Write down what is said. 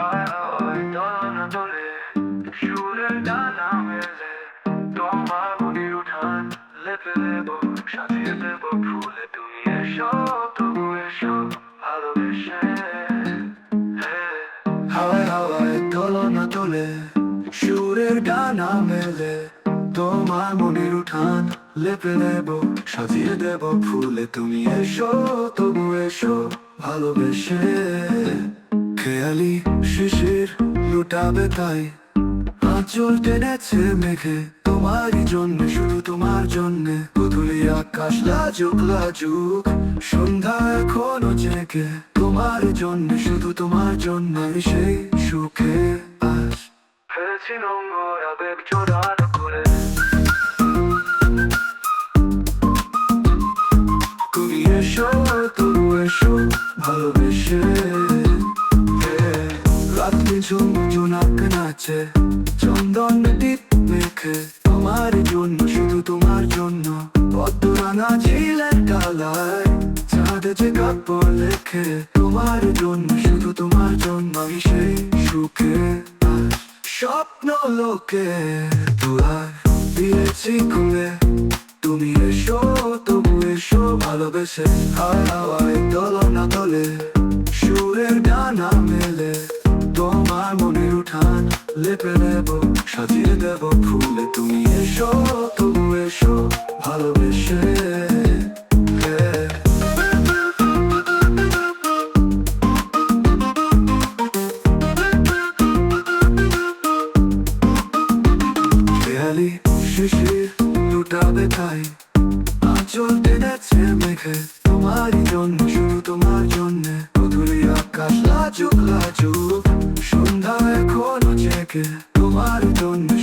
হাওয়ায় দোলনা দোলে সুরের ডানা মেলে তোমার মনির উঠান লেপে দেব সাজিয়ে দেব ফুলে তুমি এসো তবু এসো ভালোবেসে হ্যাঁ। হাওয়ায় হাওয়ায় দোলনা তোলে সুরের ডানা মেলে তোমার মনির উঠান লেপে দেব সাজিয়ে দেব ফুলে তুমি এসো তবু এসো ভালোবেসে খেয়ালি শিশির, লুটাবে তাই। আঁচল টেনেছে মেঘে, তোমারই জন্য, শুধু তোমার জন্য। পুতুলি আকাশ লাজুক লাজুক, সন্ধ্যা এখনও জেগে। তোমার জন্য, শুধু তোমার জন্য সেই সুখে আজ। ফেলেছি নোংর আবেগ জোড়ানো করে তুমি এসো তবু এসো, ভালোবেসে। ঝুমঝুনাক নাচে চন্দন দ্বীপ মেখে তোমার জন্য, শুধু তোমার জন্য। পদ্ম রাঙা ঝিলের ডালায় চাঁদ যে কাপড় লেখে, তোমার জন্য, শুধু তোমার জন্য আমি সেই সুখে স্বপ্ন লোকে দুয়ার দিয়েছি খুলে। তুমি এসো, তবু এসো, ভালোবেসে হাওয়ায় দোলনা তোলে। সুরের ডানা লেপে দেব, সাজিয়ে দেব ফুলে। তুমি এসো, তবু এসো, ভালোবেসে মেঘে। তোমারই জন্য, শুধু তোমার জন্য। লাজুক লাজুক সন্ধ্যা